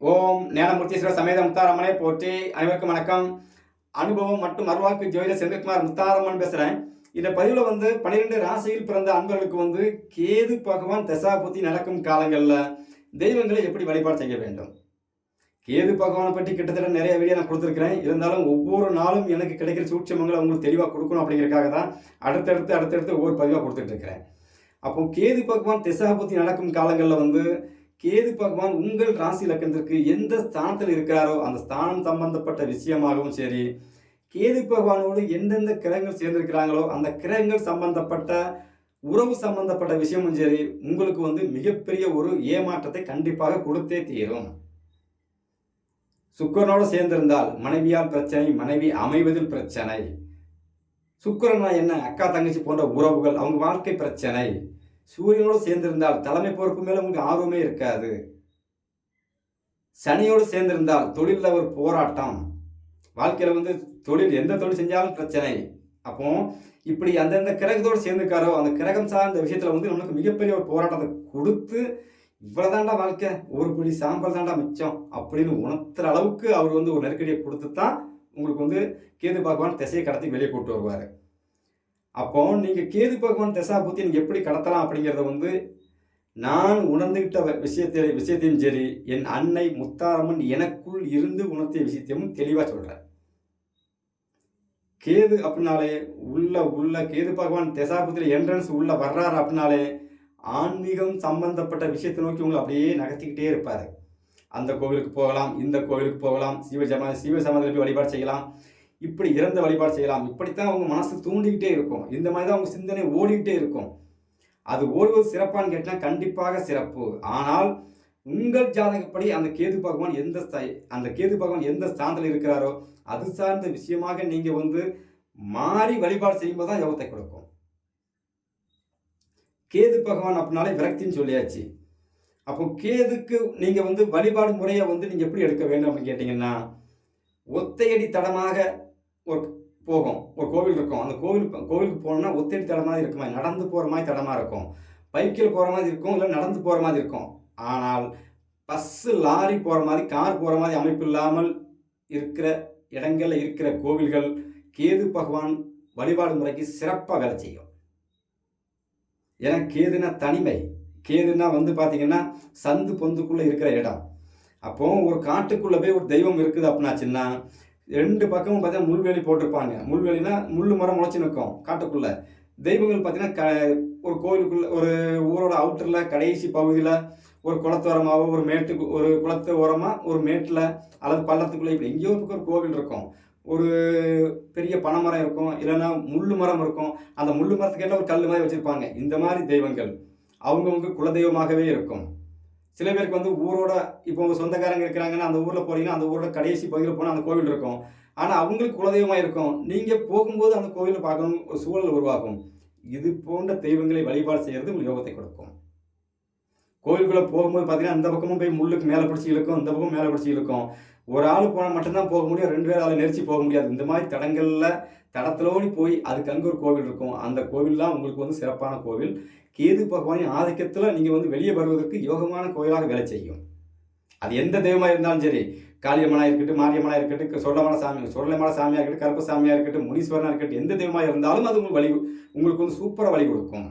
ஓம் ஞானமூர்த்தீஸ்வரர் சமேத முத்தாரம்மனை போற்றி. அனைவருக்கும் வணக்கம். அனுபவம் மற்றும் மறுவாக்கு ஜோதிட செந்தில்குமார் முத்தாரம்மன் பேசுகிறேன் இந்த பதிவில் வந்து பன்னிரெண்டு ராசியில் பிறந்த அன்பர்களுக்கு வந்து கேது பகவான் தசாபுத்தி நடக்கும் காலங்களில் தெய்வங்களை எப்படி வழிபாடு செய்ய வேண்டும்? கேது பகவானை பற்றி கிட்டத்தட்ட நிறைய வீடியோ நான் கொடுத்துருக்கிறேன். இருந்தாலும் ஒவ்வொரு நாளும் எனக்கு கிடைக்கிற சூட்சமங்களை உங்களுக்கு தெளிவாக கொடுக்கணும் அப்படிங்கிறதுக்காக தான் அடுத்தடுத்து அடுத்தடுத்து ஒவ்வொரு பதிவாக கொடுத்துட்டு இருக்கிறேன். அப்போ கேது பகவான் திசாபுத்தி நடக்கும் காலங்களில் வந்து கேது பகவான் உங்கள் ராசி லக்கணத்திற்கு எந்த ஸ்தானத்தில் இருக்கிறாரோ அந்த ஸ்தானம் சம்பந்தப்பட்ட விஷயமாகவும் சரி கேது பகவானோடு எந்தெந்த கிரகங்கள் சேர்ந்திருக்கிறாங்களோ அந்த கிரகங்கள் சம்பந்தப்பட்ட உறவு சம்பந்தப்பட்ட விஷயமும் சரி உங்களுக்கு வந்து மிகப்பெரிய ஒரு ஏமாற்றத்தை கண்டிப்பாக கொடுத்தே தீரும். சுக்கரனோடு சேர்ந்திருந்தால் மனைவியால் பிரச்சனை மனைவி அமைவதில் பிரச்சனை. சுக்கரனா என்ன? அக்கா தங்கச்சி போன்ற உறவுகள் அவங்க வாழ்க்கை பிரச்சனை. சூரியனோடு சேர்ந்திருந்தால் தலைமை பொறுப்பு மேலே உங்களுக்கு ஆர்வமே இருக்காது. சனியோடு சேர்ந்திருந்தால் தொழிலில் ஒரு போராட்டம். வாழ்க்கையில் வந்து தொழில் எந்த தொழில் செஞ்சாலும் பிரச்சனை. அப்போ இப்படி அந்தந்த கிரகத்தோடு சேர்ந்துக்காரோ அந்த கிரகம் சார்ந்த விஷயத்தில் வந்து நமக்கு மிகப்பெரிய ஒரு போராட்டத்தை கொடுத்து இவ்வளோதாண்டா வாழ்க்கை ஒரு புள்ளி சாம்பல் தாண்டா மிச்சம் அப்படின்னு உணர்த்துற அளவுக்கு அவர் வந்து ஒரு நெருக்கடியை கொடுத்து தான் உங்களுக்கு வந்து கேது பகவான் திசையை கடத்தி வெளியே கூட்டு வருவார். அப்போ நீங்கள் கேது பகவான் திசா புத்தி நீங்கள் எப்படி கடத்தலாம் அப்படிங்கிறத வந்து நான் உணர்ந்துகிட்ட வ- விஷயத்தை விஷயத்தையும் சரி என் அன்னை முத்தாரம்மன் எனக்குள் இருந்து உணர்த்திய விஷயத்தையும் தெளிவாக சொல்கிறேன் கேது அப்படின்னாலே உள்ள உள்ள கேது பகவான் திசாபுத்திர என்ட்ரன்ஸ் உள்ள வர்றாரு அப்படின்னாலே ஆன்மீகம் சம்பந்தப்பட்ட விஷயத்தை நோக்கி உங்களை அப்படியே நகர்த்திக்கிட்டே இருப்பார். அந்த கோவிலுக்கு போகலாம் இந்த கோவிலுக்கு போகலாம் சிவ சம சிவ சமாதியில் போய் வழிபாடு செய்யலாம். இப்படி இறந்த வழிபாடு செய்யலாம். இப்படித்தான் அவங்க மனசு தூண்டிக்கிட்டே இருக்கும். இந்த மாதிரி தான் அவங்க சிந்தனை ஓடிக்கிட்டே இருக்கும். அது ஓடுவது சிறப்பான்னு கேட்டால் கண்டிப்பாக சிறப்பு. ஆனால் உங்கள் ஜாதகப்படி அந்த கேது பகவான் எந்த ஸ்த- அந்த கேது பகவான் எந்த ஸ்தானத்தில் இருக்கிறாரோ அது சார்ந்த விஷயமாக நீங்கள் வந்து மாறி வழிபாடு செய்யும்போது தான் யோகத்தை கொடுக்கும். கேது பகவான் அப்படின்னாலே விரக்தின்னு சொல்லியாச்சு. அப்போ கேதுக்கு நீங்கள் வந்து வழிபாடு முறையை வந்து நீங்கள் எப்படி எடுக்க வேண்டும் அப்படின்னு கேட்டிங்கன்னா ஒத்தையடி தடமாக ஒரு போகும். ஒரு கோவில் இருக்கும். அந்த கோவில் கோவிலுக்கு போகணும்னா ஒத்தடி தடை மாதிரி இருக்குமா? நடந்து போகிற மாதிரி தடமாக இருக்கும். பைக்கில் போகிற மாதிரி இருக்கும். இல்லை நடந்து போகிற மாதிரி இருக்கும். ஆனால் பஸ்ஸு லாரி போகிற மாதிரி கார் போகிற மாதிரி அமைப்பு இல்லாமல் இருக்கிற இடங்களில் இருக்கிற கோவில்கள் கேது பகவான் வழிபாடு முறைக்கு சிறப்பாக வேலை செய்யும். ஏன்னா கேதுனா தனிமை. கேதுனா வந்து பார்த்தீங்கன்னா சந்து பொந்துக்குள்ளே இருக்கிற இடம். அப்போது ஒரு காட்டுக்குள்ளே போய் ஒரு தெய்வம் இருக்குது அப்படின்னாச்சுன்னா ரெண்டு பக்கமும் பார்த்தீங்கன்னா முள்வேலி போட்டிருப்பாங்க. முள்வேலினா முள் மரம் முளைச்சி நிற்கும் காட்டுக்குள்ளே. தெய்வங்கள் பார்த்தீங்கன்னா க ஒரு கோயிலுக்குள்ள ஒரு ஊரோட அவுட்டரில் கடைசி பகுதியில் ஒரு குளத்தோரமாகவோ ஒரு மேட்டுக்கு ஒரு குளத்து ஓரமாக ஒரு மேட்டில் அல்லது பள்ளத்துக்குள்ளே இப்படி எங்கேயோ ஒரு பக்கம் ஒரு கோவில் இருக்கும். ஒரு பெரிய பனைமரம் இருக்கும் இல்லைன்னா முள்ளு மரம் இருக்கும். அந்த முள்ளு மரத்துக்கு எல்லாம் ஒரு கல் மாதிரி வச்சுருப்பாங்க. இந்த மாதிரி தெய்வங்கள் அவங்கவுங்க குலதெய்வமாகவே இருக்கும். சில பேருக்கு வந்து ஊரோட இப்போ உங்கள் சொந்தக்காரங்க இருக்கிறாங்கன்னா அந்த ஊரில் போகிறீங்கன்னா அந்த ஊரோட கடைசி பகுதியில் போனால் அந்த கோவில் இருக்கும். ஆனால் அவங்களுக்கு குலதெய்வமாக இருக்கும். நீங்கள் போகும்போது அந்த கோவிலை பார்க்கணும் ஒரு சூழல் உருவாகும். இது போன்ற தெய்வங்களை வழிபாடு செய்கிறது உங்களுக்கு யோகத்தை கொடுக்கும். கோவிலுக்குள்ளே போகும்போது பார்த்தீங்கன்னா அந்த பக்கமும் போய் முள்ளுக்கு மேலே பிடிச்சி இழுக்கும் இந்த பக்கம் மேலே பிடிச்சி இழுக்கும். ஒரு ஆள் போனால் மட்டும்தான் போக முடியும் ரெண்டு பேர் ஆளை நெரிச்சு போக முடியாது. இந்த மாதிரி தடங்களில் தடத்திலோடி போய் அதுக்கு அங்கே ஒரு கோவில் இருக்கும். அந்த கோவில்லாம் உங்களுக்கு வந்து சிறப்பான கோவில். கேது பகவானின் ஆதிக்கத்தில் நீங்கள் வந்து வெளியே வருவதற்கு யோகமான கோயிலாக வேலை செய்யும். அது எந்த தெய்வமாக இருந்தாலும் சரி காளியம்மனாக இருக்கட்டும் மாரியம்மனாக இருக்கட்டும் சொல்லமான சாமி சொல்லமான சாமியாக இருக்கட்டும் கருப்பசாமியாக இருக்கட்டும் முனீஸ்வரனாக இருக்கட்டும் எந்த தெய்வமாக இருந்தாலும் அது உங்களுக்கு வழி உங்களுக்கு வந்து சூப்பராக வழி கொடுக்கும்.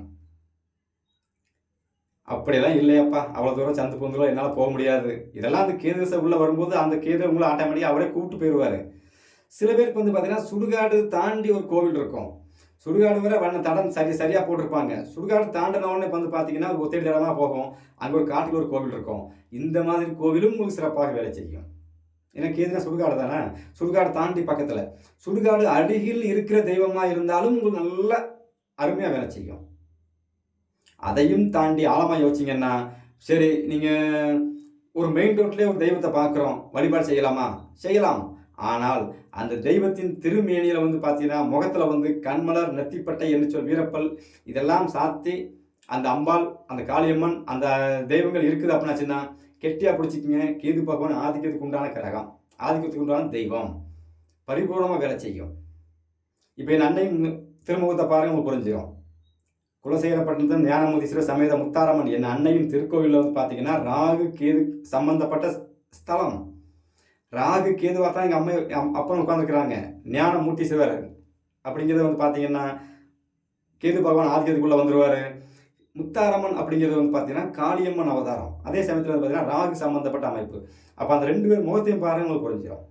அப்படியெல்லாம் இல்லையாப்பா. அவ்வளோ தூரம் சந்து பொந்துல என்னால் போக முடியாது. இதெல்லாம் அந்த கேது திசை உள்ளே வரும்போது அந்த கேது உங்களை ஆட்டோமேட்டிக்காக அவரே கூப்பிட்டு போயிடுவார் சில பேருக்கு வந்து பார்த்தீங்கன்னா சுடுகாடு தாண்டி ஒரு கோவில் இருக்கும். சுடுகாடு வரை வண்ண தடம் சரி சரியாக போட்டிருப்பாங்க. சுடுகாடு தாண்டின உடனே வந்து பார்த்தீங்கன்னா ஒத்தடி தடமாக போகும். அங்கே ஒரு காட்டில் ஒரு கோவில் இருக்கும். இந்த மாதிரி கோவிலும் உங்களுக்கு சிறப்பாக வேலை செய்யும். ஏன்னா கேதுனா சுடுகாடு தானே? சுடுகாடு தாண்டி பக்கத்தில். சுடுகாடு அருகில் இருக்கிற தெய்வமாக இருந்தாலும் உங்களுக்கு நல்ல அருமையாக வேலை செய்யும். அதையும் தாண்டி ஆழமாக யோசிச்சிங்கன்னா சரி நீங்கள் ஒரு மெயின் ரோட்லேயே ஒரு தெய்வத்தை பார்க்குறோம். வழிபாடு செய்யலாமா? செய்யலாம். ஆனால் அந்த தெய்வத்தின் திருமேனியில் வந்து பார்த்தீங்கன்னா முகத்தில் வந்து கண்மலர் நெத்திப்பட்டை என்று சொல் வீரப்பல் இதெல்லாம் சாத்தி அந்த அம்பாள் அந்த காளியம்மன் அந்த தெய்வங்கள் இருக்குது அப்படின்னாச்சுன்னா கெட்டியாக பிடிச்சிக்கிங்க. கேது பகவான் ஆதிக்கத்துக்கு உண்டான கிரகம். ஆதிக்கத்துக்கு உண்டான தெய்வம். பரிபூர்ணமாக வேலை செய்யும். இப்போ என் அன்னையும் திருமுகத்தை பாருங்க உங்களுக்கு புரிஞ்சிடும் குலசேகரப்பட்டினத்தில் ஞானமுதீஸ்வரர் சமேத முத்தாரம்மன் என் அன்னையின் திருக்கோவிலில் வந்து பார்த்தீங்கன்னா ராகு கேது சம்பந்தப்பட்ட ஸ்தலம். ராகு கேதுவாக தான் எங்கள் அம்மா அம்- அப்பன் உட்காந்துருக்குறாங்க ஞான மூர்த்தீஸ்வரர் அப்படிங்கிறது வந்து பார்த்தீங்கன்னா கேது பகவான் ஆதிக்கத்துக்குள்ளே வந்துடுவார் முத்தாரம்மன் அப்படிங்கிறது வந்து பார்த்தீங்கன்னா காளியம்மன் அவதாரம். அதே சமயத்தில் வந்து பார்த்தீங்கன்னா ராகு சம்பந்தப்பட்ட அமைப்பு. அப்போ அந்த ரெண்டு பேர் முகத்தையும் பாருங்க உங்களுக்கு புரிஞ்சிடும்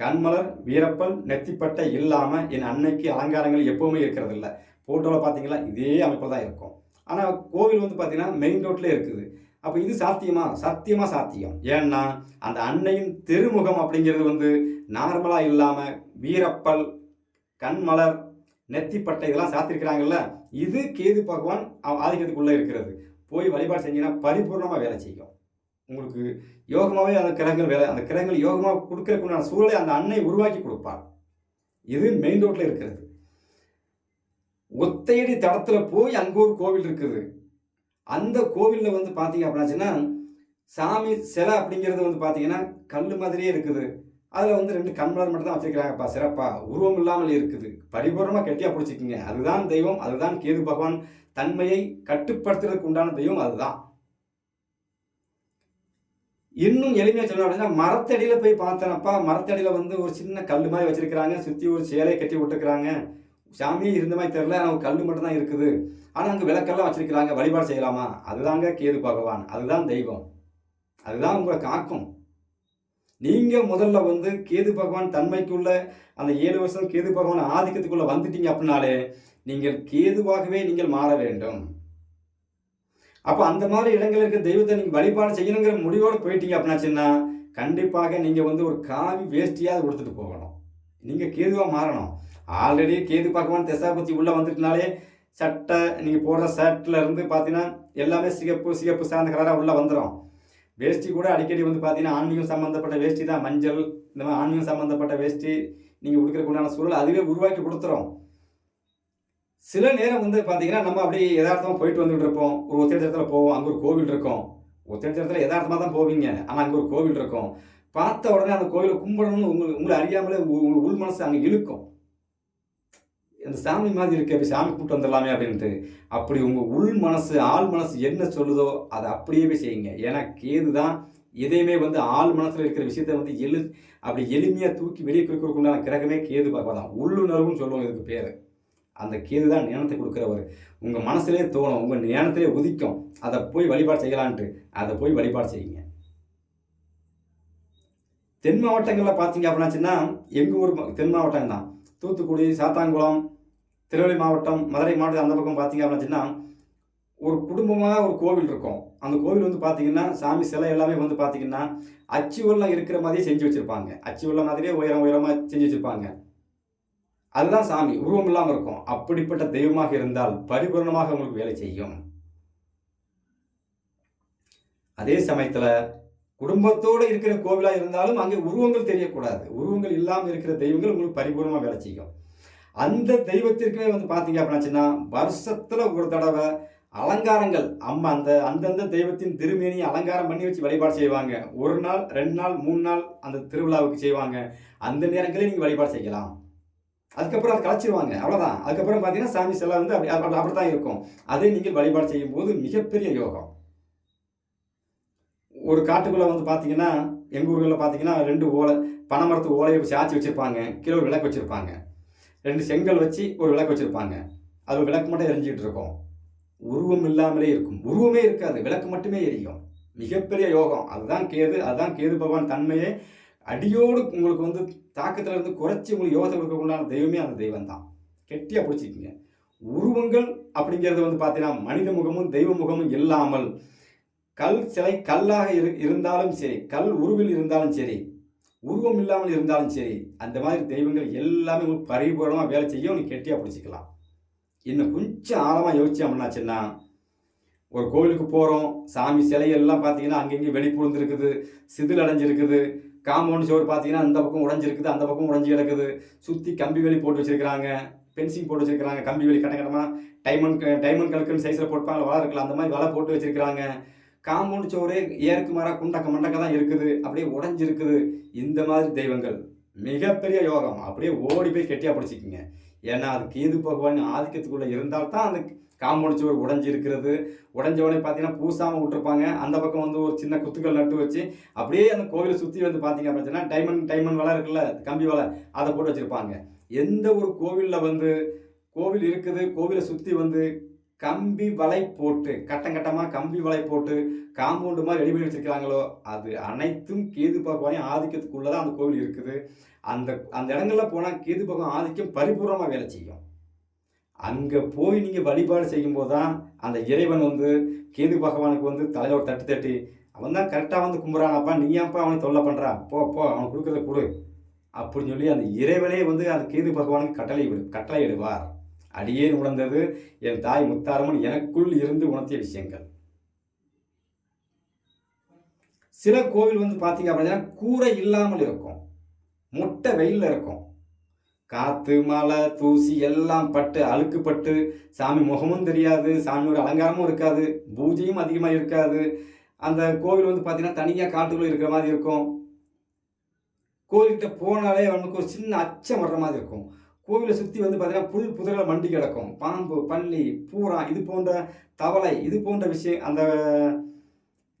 கண்மலர் வீரப்பல் நெத்திப்பட்டை இல்லாமல் என் அன்னைக்கு அலங்காரங்கள் எப்பவுமே இருக்கிறதில்ல. ஃபோட்டோவில் பார்த்தீங்கன்னா இதே அமைப்பில் தான் இருக்கும். ஆனால் கோவில் வந்து பார்த்தீங்கன்னா மெயின் ரோட்லேயே இருக்குது. அப்போ இது சாத்தியமா? சத்தியமாக சாத்தியம். ஏன்னா அந்த அன்னையின் திருமுகம் அப்படிங்கிறது வந்து நார்மலாக இல்லாமல் வீரப்பல் கண்மலர் நெத்திப்பட்டை இதெல்லாம் சாத்திருக்கிறாங்கல்ல? இது கேது பகவான் அவ- ஆதிக்கத்துக்குள்ளே இருக்கிறது. போய் வழிபாடு செஞ்சீங்கன்னா பரிபூர்ணமாக வேலை செய்யும். உங்களுக்கு யோகமாகவே அந்த கிரகங்கள் வேலை அந்த கிரகங்கள் யோகமாக கொடுக்கறதுக்குண்டான சூழலை அந்த அன்னை உருவாக்கி கொடுப்பார் இது மெயின் ரோட்டில் இருக்கிறது. ஒத்தையடி தடத்தில் போய் அங்கே ஒரு கோவில் இருக்குது. அந்த கோவிலில் வந்து பார்த்தீங்க அப்படின்னாச்சுன்னா சாமி சிலை அப்படிங்கிறது வந்து பார்த்தீங்கன்னா கல் மாதிரியே இருக்குது. அதில் வந்து ரெண்டு கண்மலர் மட்டும் தான் வச்சுருக்கிறாங்கப்பா சிறப்பாக உருவம் இல்லாமல் இருக்குது. பரிபூர்ணமாக கெட்டியாக பிடிச்சிக்கிங்க அதுதான் தெய்வம் அதுதான் கேது பகவான் தன்மையை கட்டுப்படுத்துறதுக்கு உண்டான தெய்வம் அதுதான். இன்னும் எளிமையாக சொல்லணும் அப்படின்னா மரத்தடியில் போய் பார்த்தேனப்பா. மரத்தடியில் வந்து ஒரு சின்ன கல் மாதிரி வச்சுருக்கிறாங்க. சுற்றி ஒரு சேலையை கட்டி விட்டுருக்குறாங்க. சாமியே இருந்த மாதிரி தெரில ஆனால் கல் மட்டும் தான் இருக்குது. ஆனால் அங்கே விளக்கெல்லாம் வச்சிருக்கிறாங்க வழிபாடு செய்யலாமா? அதுதாங்க கேது பகவான். அதுதான் தெய்வம். அதுதான் உங்களை காக்கும். நீங்கள் முதல்ல வந்து கேது பகவான் தன்மைக்குள்ள அந்த ஏழு வருஷம் கேது பகவான் ஆதிக்கத்துக்குள்ளே வந்துட்டீங்க அப்படின்னாலே நீங்கள் கேதுவாகவே நீங்கள் மாற வேண்டும். அப்போ அந்த மாதிரி இடங்கள் இருக்க தெய்வத்தை நீங்கள் வழிபாடு செய்யணுங்கிற முடிவோடு போயிட்டீங்க அப்படின்னாச்சுன்னா கண்டிப்பாக நீங்கள் வந்து ஒரு காவி வேஷ்டியாவது கொடுத்துட்டு போகணும். நீங்கள் கேதுவாக மாறணும். ஆல்ரெடி கேது பகவான் திசாபத்தி உள்ளே வந்துட்டுனாலே சட்டை நீங்கள் போடுற ஷர்ட்டில் இருந்து பார்த்தீங்கன்னா எல்லாமே சிகப்பு சிகப்பு சார்ந்த கலராக உள்ளே வந்துடும் வேஷ்டி கூட அடிக்கடி வந்து பார்த்தீங்கன்னா ஆன்மீகம் சம்மந்தப்பட்ட வேஷ்டி தான். மஞ்சள் இந்த மாதிரி ஆன்மீகம் சம்மந்தப்பட்ட வேஷ்டி நீங்கள் உடுக்கிறதுக்கு உண்டான சூழல் அதுவே உருவாக்கி கொடுத்துரும். சில நேரம் வந்து பார்த்தீங்கன்னா நம்ம அப்படியே யதார்த்தமாக போயிட்டு வந்துட்டு இருப்போம். ஒரு ஒத்திரத்தில் போவோம். அங்கே ஒரு கோவில் இருக்கும். ஒத்திரத்தில் யதார்த்தமாக தான் போவீங்க. ஆனால் அங்கே ஒரு கோவில் இருக்கும். பார்த்த உடனே அந்த கோவிலை கும்பிடணும்னு உங்களுக்கு உங்களை அறியாமலே உங்கள் உள் மனசு அங்கே இழுக்கும். அந்த சாமி மாதிரி இருக்கு அப்படி சாமி கூப்பிட்டு வந்துடலாமே அப்படின்ட்டு அப்படி உங்கள் உள் மனசு ஆள் மனசு என்ன சொல்லுதோ அதை அப்படியே போய் செய்யுங்க. ஏன்னா கேது தான் எதையுமே வந்து ஆள் மனசில் இருக்கிற விஷயத்த வந்து எழு அப்படி எளிமையாக தூக்கி வெளியே கொடுக்கறதுக்குண்டான கிரகமே கேது பார்க்கலாம் தான். உள்ளுணர்வுன்னு சொல்லுவோம் இதுக்கு பேர். அந்த கேது தான் ஞானத்தை கொடுக்குறவர். உங்கள் மனசுலேயே தோணும் உங்கள் ஞானத்திலே உதிக்கும். அதை போய் வழிபாடு செய்யலான்ட்டு அதை போய் வழிபாடு செய்யுங்க. தென் மாவட்டங்களில் பார்த்தீங்க அப்படின்னாச்சுன்னா எங்கள் ஊர் தென் மாவட்டம் தான். தூத்துக்குடி சாத்தாங்குளம் திருநெல்வேலி மாவட்டம் மதுரை மாவட்டம் அந்த பக்கம் பார்த்தீங்க அப்படின்னா ஒரு குடும்பமாக ஒரு கோவில் இருக்கும். அந்த கோவில் வந்து பார்த்தீங்கன்னா சாமி சிலை எல்லாமே வந்து பார்த்தீங்கன்னா அச்சு வெள்ளம் இருக்கிற மாதிரியே செஞ்சு வச்சுருப்பாங்க. அச்சு உள்ள மாதிரியே உயரம் உயரமாக செஞ்சு வச்சுருப்பாங்க. அதுதான் சாமி உருவம் இல்லாமல் இருக்கும். அப்படிப்பட்ட தெய்வமாக இருந்தால் பரிபூர்ணமாக உங்களுக்கு வேலை செய்யும். அதே சமயத்தில் குடும்பத்தோடு இருக்கிற கோவிலாக இருந்தாலும் அங்கே உருவங்கள் தெரியக்கூடாது. உருவங்கள் இல்லாமல் இருக்கிற தெய்வங்கள் உங்களுக்கு பரிபூர்ணமாக வேலை செய்யும். அந்த தெய்வத்திற்குமே வந்து பார்த்தீங்க அப்படின்னாச்சுன்னா வருஷத்தில் ஒரு தடவை அலங்காரங்கள். அம்மா அந்த அந்தந்த தெய்வத்தின் திருமேனியை அலங்காரம் பண்ணி வச்சு வழிபாடு செய்வாங்க. ஒரு நாள் ரெண்டு நாள் மூணு நாள் அந்த திருவிழாவுக்கு செய்வாங்க. அந்த நேரங்களே நீங்கள் வழிபாடு செய்யலாம். அதுக்கப்புறம் அதை கலைச்சிருவாங்க. அவ்வளோதான் அதுக்கப்புறம் பார்த்தீங்கன்னா சாமி சிலை வந்து அப்படி அப்படி தான் இருக்கும். அதை நீங்கள் வழிபாடு செய்யும்போது மிகப்பெரிய யோகம். ஒரு காட்டுக்குள்ளே வந்து பார்த்தீங்கன்னா எங்கள் ஊர்களில் பார்த்தீங்கன்னா ரெண்டு ஓலை பனைமரத்து ஓலையை சாச்சி வச்சுருப்பாங்க. கீழே ஒரு விளக்கு வச்சுருப்பாங்க. ரெண்டு செங்கல் வச்சு ஒரு விளக்கு வச்சுருப்பாங்க. அது விளக்கு மட்டும் எரிஞ்சிக்கிட்டு இருக்கும். உருவம் இல்லாமலே இருக்கும். உருவமே இருக்காது. விளக்கு மட்டுமே எரியும். மிகப்பெரிய யோகம். அதுதான் கேது. அதுதான் கேது பகவான் தன்மையே. அடியோடு உங்களுக்கு வந்து தாக்கத்தில் இருந்து குறைச்சி உங்களுக்கு யோகத்தை கொடுக்கக்கூடிய தெய்வமே அந்த தெய்வம் தான் கெட்டியாக பிடிச்சிக்கிங்க. உருவங்கள் அப்படிங்கிறது வந்து பார்த்தீங்கன்னா மனித முகமும் தெய்வ முகமும் இல்லாமல் கல் சிலை கல்லாக இரு இருந்தாலும் சரி கல் உருவில் இருந்தாலும் சரி உருவம் இல்லாமல் இருந்தாலும் சரி அந்த மாதிரி தெய்வங்கள் எல்லாமே உங்களுக்கு பரிபூர்ணமாக வேலை செய்யும் நீ கெட்டியாக பிடிச்சிக்கலாம். இன்னும் கொஞ்சம் ஆழமாக யோசிச்சு அப்படின்னாச்சுன்னா ஒரு கோவிலுக்கு போகிறோம் சாமி சிலையெல்லாம் பார்த்தீங்கன்னா அங்கங்கேயும் வெடிப்புழுந்து இருக்குது சிதில் அடைஞ்சிருக்குது காம்பவுண்ட் சுவர் பார்த்தீங்கன்னா அந்த பக்கம் உடஞ்சிருக்குது அந்த பக்கம் உடஞ்சி கிடக்குது சுற்றி கம்பி வேலி போட்டு வச்சுருக்கிறாங்க பென்சிங் போட்டு வச்சுருக்கிறாங்க கம்பி வேலி கட்ட கட்டமாக டைமண்ட் டைமண்ட் கலக்குன்னு சைஸில் போட்டுப்பாங்க வலை இருக்கலாம் அந்த மாதிரி வலை போட்டு வச்சுருக்கிறாங்க. காம்பவுண்ட் சோறு ஏருக்கு மாறாக குண்டக்க மண்டக்க தான் இருக்குது. அப்படியே உடஞ்சிருக்குது. இந்த மாதிரி தெய்வங்கள். மிகப்பெரிய யோகம். அப்படியே ஓடி போய் கெட்டியாக பிடிச்சிக்கிங்க. ஏன்னா அது கேது பகவான் ஆதிக்கத்துக்குள்ளே இருந்தால்தான் அந்த காம்பவுண்ட் சுவர் உடஞ்சி இருக்கிறது உடஞ்ச உடனே பார்த்தீங்கன்னா பூசாமல் விட்டுருப்பாங்க. அந்த பக்கம் வந்து ஒரு சின்ன குத்துக்கள் நட்டு வச்சு அப்படியே அந்த கோவிலை சுற்றி வந்து பார்த்தீங்க அப்படின்னா டைமண்ட் டைமண்ட் வலை இருக்குல்ல கம்பி வலை அதை போட்டு வச்சுருப்பாங்க. எந்த ஒரு கோவிலில் வந்து கோவில் இருக்குது கோவிலை சுற்றி வந்து கம்பி வலை போட்டு கட்டம் கட்டமாக கம்பி வலை போட்டு காம்பவுண்டு மாதிரி ரெடி பண்ணி வச்சிருக்காங்களோ அது அனைத்தும் கேது பகவானின் ஆதிக்கத்துக்குள்ளே தான் அந்த கோவில் இருக்குது. அந்த அந்த இடங்கள்ல போனால் கேது பகவான் ஆதிக்கம் பரிபூர்ணமாக வேலை செய்யும். அங்கே போய் நீங்கள் வழிபாடு செய்யும்போது தான் அந்த இறைவன் வந்து கேது பகவானுக்கு வந்து தலையில் ஒரு தட்டு தட்டி அவன் தான் கரெக்டாக வந்து கும்புறானப்பா நீ ஏன்ப்பா அவனை தொல்லை பண்ணுறான் போ போ அவன் கொடுக்குறத கொடு. அப்படின்னு சொல்லி அந்த இறைவனே வந்து அந்த கேது பகவானுக்கு கட்டளை விடு கட்டளை இடுவார். அடியேன் உணர்ந்தது என் தாய் முத்தாரம்மன் எனக்குள் இருந்து உணர்த்திய விஷயங்கள். சில கோவில் வந்து பார்த்தீங்க அப்படின்னா கூரை இல்லாமல் இருக்கும். முட்டை வெயிலில் இருக்கும். காற்று மழை தூசி எல்லாம் பட்டு அழுக்கு பட்டு சாமி முகமும் தெரியாது சாமியோட அலங்காரமும் இருக்காது பூஜையும் அதிகமாக இருக்காது. அந்த கோவில் வந்து பார்த்தீங்கன்னா தனியாக காட்டுக்குள்ளே இருக்கிற மாதிரி இருக்கும். கோவில்கிட்ட போனாலே அவனுக்கு ஒரு சின்ன அச்சம் வர்ற மாதிரி இருக்கும். கோவிலை சுற்றி வந்து பார்த்தீங்கன்னா புல் புதரில் மண்டி கிடக்கும். பாம்பு பள்ளி பூரா இது போன்ற தவளை இது போன்ற விஷயம் அந்த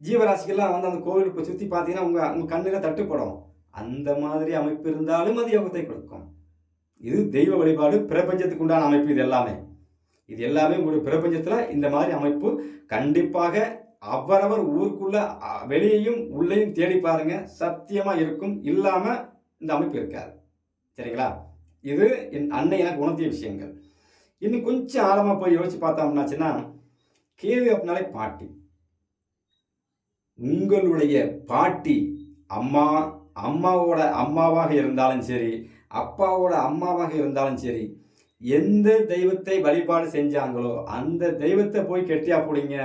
ஜீவராசிகள்லாம் வந்து அந்த கோவிலுக்கு சுற்றி பார்த்தீங்கன்னா உங்கள் உங்கள் கண்ணில் தட்டுப்படும். அந்த மாதிரி அமைப்பு இருந்தாலும் அது யோகத்தை கொடுக்கும். இது தெய்வ வழிபாடு பிரபஞ்சத்துக்கு உண்டான அமைப்பு இது எல்லாமே. இது எல்லாமே உங்களுடைய பிரபஞ்சத்தில் இந்த மாதிரி அமைப்பு கண்டிப்பாக அவரவர் ஊருக்குள்ள வெளியையும் உள்ளேயும் தேடி பாருங்க. சத்தியமாக இருக்கும் இல்லாமல் இந்த அமைப்பு இருக்காது. சரிங்களா? இது என் அன்னை எனக்கு உணர்த்திய விஷயங்கள். இன்னும் கொஞ்சம் ஆழமாக போய் யோசிச்சு பார்த்தோம்னாச்சுன்னா கேவி அப்படின்னாலே பாட்டி. உங்களுடைய பாட்டி அம்மா அம்மாவோட அம்மாவாக இருந்தாலும் சரி அப்பாவோட அம்மாவாக இருந்தாலும் சரி எந்த தெய்வத்தை வழிபாடு செஞ்சாங்களோ அந்த தெய்வத்தை போய் கெட்டியா போடுங்க.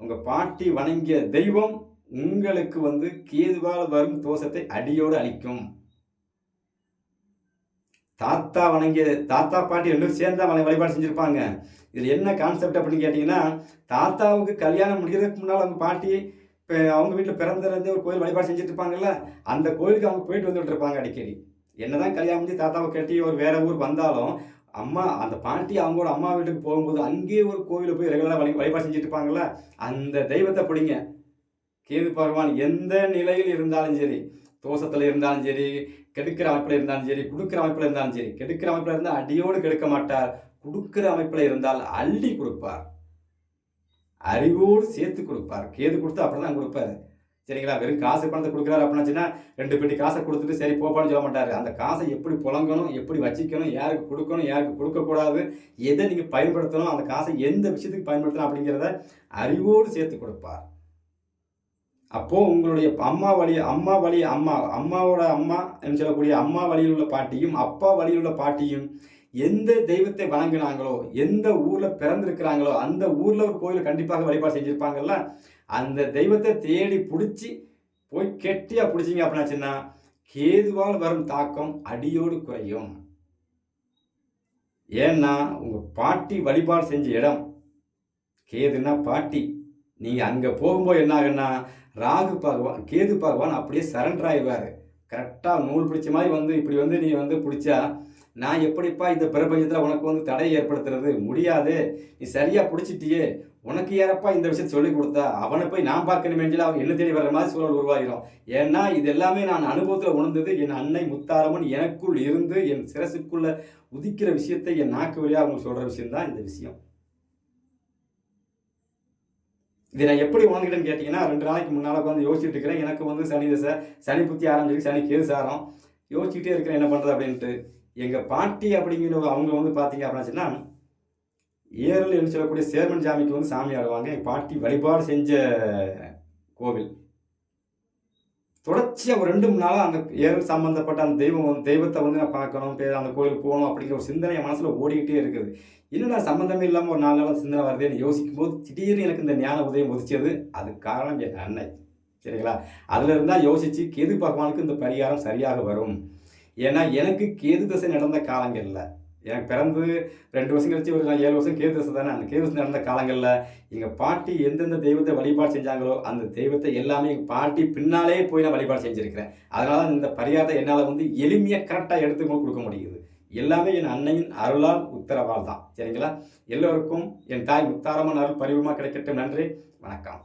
உங்கள் பாட்டி வணங்கிய தெய்வம் உங்களுக்கு வந்து கேதுவால் வரும் தோஷத்தை அடியோடு அளிக்கும். தாத்தா வணங்கிய தாத்தா பாட்டி ரெண்டும் சேர்ந்தா அவனை வழிபாடு செஞ்சுருப்பாங்க. இதில் என்ன கான்செப்ட் அப்படின்னு கேட்டிங்கன்னா தாத்தாவுக்கு கல்யாணம் முடிகிறதுக்கு முன்னால் அவங்க பாட்டி இப்போ அவங்க வீட்டில் பிறந்ததுலேருந்து ஒரு கோயில் வழிபாடு செஞ்சுட்டு இருப்பாங்கல்ல அந்த கோயிலுக்கு அவங்க போயிட்டு வந்துட்டு இருப்பாங்க அடிக்கடி. என்னதான் கல்யாணம் முடிஞ்சு தாத்தாவை கட்டி ஒரு வேறு ஊர் வந்தாலும் அம்மா அந்த பாட்டி அவங்களோட அம்மா வீட்டுக்கு போகும்போது அங்கேயே ஒரு கோவிலில் போய் ரெகுலராக வழி வழிபாடு செஞ்சுட்டு அந்த தெய்வத்தை பிடிங்க. கேது பகவான் எந்த நிலையில் இருந்தாலும் சரி தோஷத்தில் இருந்தாலும் சரி கெடுக்கிற அமைப்பில் இருந்தாலும் சரி கொடுக்குற அமைப்பில் இருந்தாலும் சரி கெடுக்கிற அமைப்பில் இருந்தால் அடியோடு கெடுக்க மாட்டார். கொடுக்குற அமைப்பில் இருந்தால் அள்ளி கொடுப்பார். அறிவோடு சேர்த்து கொடுப்பார். கேது கொடுத்து அப்படிதான் கொடுப்பாரு. சரிங்களா? வெறும் காசு பணத்தை கொடுக்குறாரு அப்படின்னாச்சுன்னா ரெண்டு பெட்டி காசை கொடுத்துட்டு சரி போப்பான்னு சொல்ல மாட்டார். அந்த காசை எப்படி புழங்கணும் எப்படி வச்சிக்கணும் யாருக்கு கொடுக்கணும் யாருக்கு கொடுக்கக்கூடாது எதை நீங்கள் பயன்படுத்தணும் அந்த காசை எந்த விஷயத்துக்கு பயன்படுத்தணும் அப்படிங்கிறத அறிவோடு சேர்த்து கொடுப்பார். அப்போது உங்களுடைய அம்மா வழி அம்மா வழி அம்மா அம்மாவோட அம்மா என்று சொல்லக்கூடிய அம்மா வழியில் உள்ள பாட்டியும் அப்பா வழியில் உள்ள பாட்டியும் எந்த தெய்வத்தை வணங்கினாங்களோ எந்த ஊரில் பிறந்திருக்கிறாங்களோ அந்த ஊரில் ஒரு கோயில் கண்டிப்பாக வழிபாடு செஞ்சுருப்பாங்கல்ல அந்த தெய்வத்தை தேடி பிடிச்சி போய் கெட்டியாக பிடிச்சிங்க அப்படின்னாச்சுன்னா கேதுவால் வரும் தாக்கம் அடியோடு குறையும். ஏன்னா உங்கள் பாட்டி வழிபாடு செஞ்ச இடம் கேதுன்னா பாட்டி. நீங்கள் அங்கே போகும்போது என்ன ஆகுன்னா ராகு பகவான் கேது பகவான் அப்படியே சரண்டர் ஆயிடுவாரு. கரெக்டாக நூல் பிடிச்ச மாதிரி வந்து இப்படி வந்து நீ வந்து பிடிச்சா நான் எப்படிப்பா இந்த பிரபஞ்சத்தில் உனக்கு வந்து தடை ஏற்படுத்துறது? முடியாது. நீ சரியாக பிடிச்சிட்டியே. உனக்கு யாரப்பா இந்த விஷயத்தை சொல்லி கொடுத்தா? அவனை போய் நான் பார்க்கணுமே சொல்லி அவர் என்ன தேடி வர்ற மாதிரி சூழல் உருவாகிடும் ஏன்னா இது எல்லாமே நான் அனுபவத்தில் உணர்ந்தது. என் அன்னை முத்தாரமன் எனக்குள் இருந்து என் சிரசுக்குள்ளே உதிக்கிற விஷயத்தை என் நாக்கு வழியாக அவங்க சொல்கிற விஷயம்தான் இந்த விஷயம். இதை நான் எப்படி உணர்ந்துக்கிட்டேன்னு கேட்டிங்கன்னா ரெண்டு நாளைக்கு முன்னால் உட்காந்து யோசிச்சுட்டு இருக்கிறேன். எனக்கு வந்து சனி தசை சனி புத்தி ஆரம்பிச்சு சனி கேது சாரம். யோசிச்சுட்டே இருக்கிறேன் என்ன பண்ணுறது அப்படின்ட்டு. எங்கள் பாட்டி அப்படிங்கிற அவங்க வந்து பார்த்தீங்க அப்படின்னா சொன்னா, ஏரல் என்று சொல்லக்கூடிய சேர்மன் சாமிக்கு வந்து சாமி ஆடுவாங்க. எங்கள் பாட்டி வழிபாடு செஞ்ச கோவில். தொடர்ச்சியாக ஒரு ரெண்டு மூணு நாளாக அந்த ஏரல் சம்மந்தப்பட்ட அந்த தெய்வம் வந்து தெய்வத்தை வந்து நான் பார்க்கணும் பேர் அந்த கோயிலுக்கு போகணும் அப்படிங்கிற ஒரு சிந்தனை என் மனசில் ஓடிக்கிட்டே இருக்குது. என்னடா சம்மந்தமே இல்லாமல் ஒரு நாலு நாளாக சிந்தனை வருதுன்னு யோசிக்கும் போது திடீர்னு எனக்கு இந்த ஞான உதயம் உதிச்சது. அது காரணம் என் அன்னை சரிங்களா? அதில் இருந்தால் யோசித்து கேது பகவானுக்கு இந்த பரிகாரம் சரியாக வரும். ஏன்னா எனக்கு கேது தசை நடந்த காலங்கள்ல எனக்கு பிறந்து ரெண்டு வருஷம் கழிச்சு ஒரு ஏழு வருஷம் கேது தானே? அந்த கேது நடந்த காலங்களில் எங்கள் பாட்டி எந்தெந்த தெய்வத்தை வழிபாடு செஞ்சாங்களோ அந்த தெய்வத்தை எல்லாமே எங்கள் பாட்டி பின்னாலே போய் நான் வழிபாடு செஞ்சுருக்கிறேன். அதனால இந்த பரிகாரத்தை என்னால் வந்து எளிமையாக கரெக்டாக எடுத்து கொடுக்க முடியுது. எல்லாமே என் அன்னையின் அருளால் உத்தரவால் தான். சரிங்களா? எல்லோருக்கும் என் தாய் முத்தாரம்மன் அருள் பரிவமாக கிடைக்கட்டும். நன்றி. வணக்கம்.